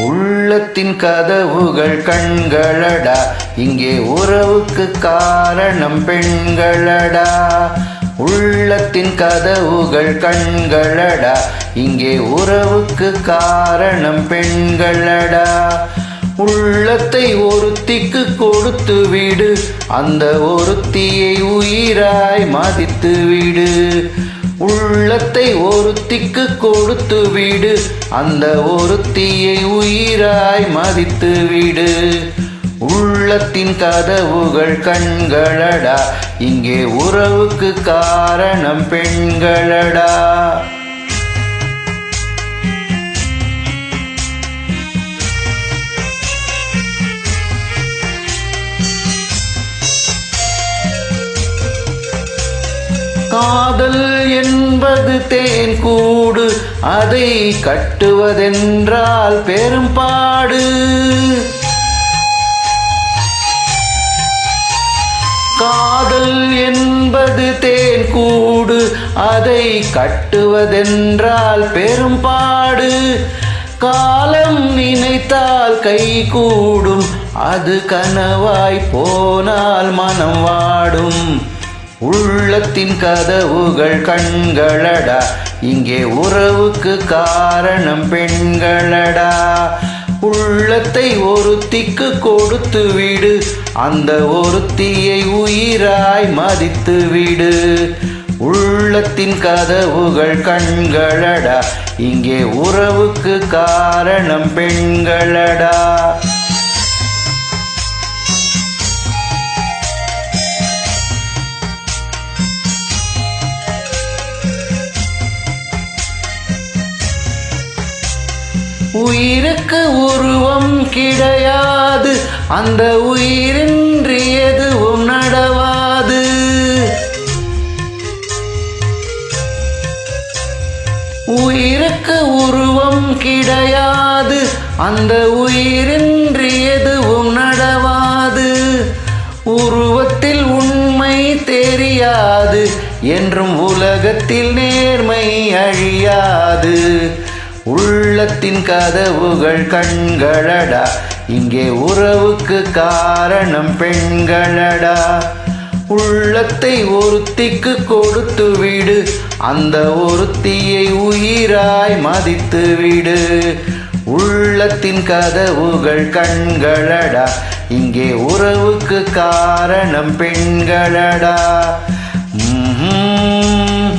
உள்ளத்தின் கதவுகள் கண்களடா. இங்கே உறவுக்கு காரணம் பெண்களடா. உள்ளத்தின் கதவுகள் கண்களடா. இங்கே உறவுக்கு காரணம் பெண்களடா. உள்ளத்தை ஒருத்திக்கு கொடுத்து விடு. அந்த ஒருத்தியை உயிராய் மதித்து விடு. உள்ளத்தை ஒருத்திக்கு கொடுத்து விடு. அந்த ஒருத்தியை உயிராய் மதித்து விடு. உள்ளத்தின் கதவுகள் கண்களடா. இங்கே உறவுக்கு காரணம் பெண்களடா. காதல் என்பது தேன் கூடு. அதை கட்டுவதென்றால் பெரும்பாடு காதல் என்பது தேன் கூடு. அதை கட்டுவதென்றால் பெரும்பாடு காலம் நினைத்தால் கை கூடும். அது கனவாய் போனால் மனம் வாடும். உள்ளத்தின் கதவுகள் கண்களடா. இங்கே உறவுக்கு காரணம் பெண்களடா. உள்ளத்தை ஒருத்திக்கு கொடுத்து விடு. அந்த ஒருத்தியை உயிராய் மதித்து விடு. உள்ளத்தின் கதவுகள் கண்களடா. இங்கே உறவுக்கு காரணம் பெண்களடா. உயிருக்கு உருவம் கிடையாது. அந்த உயிரின்றி எதுவும் நடவாது. உயிருக்கு உருவம் கிடையாது. அந்த உயிரின்றி எதுவும் நடவாது. உருவத்தில் உண்மை தெரியாது. என்றும் உலகத்தில் நேர்மை அழியாது. உள்ளத்தின் கதவுகள் கண்களடா. இங்கே உறவுக்கு காரணம் பெண்களடா. உள்ளத்தை ஒருத்திக்கு கொடுத்து விடு. அந்த ஒருத்தியை உயிராய் மதித்து விடு. உள்ளத்தின் கதவுகள் கண்களடா. இங்கே உறவுக்கு காரணம் பெண்களடா. ம்ஹும்,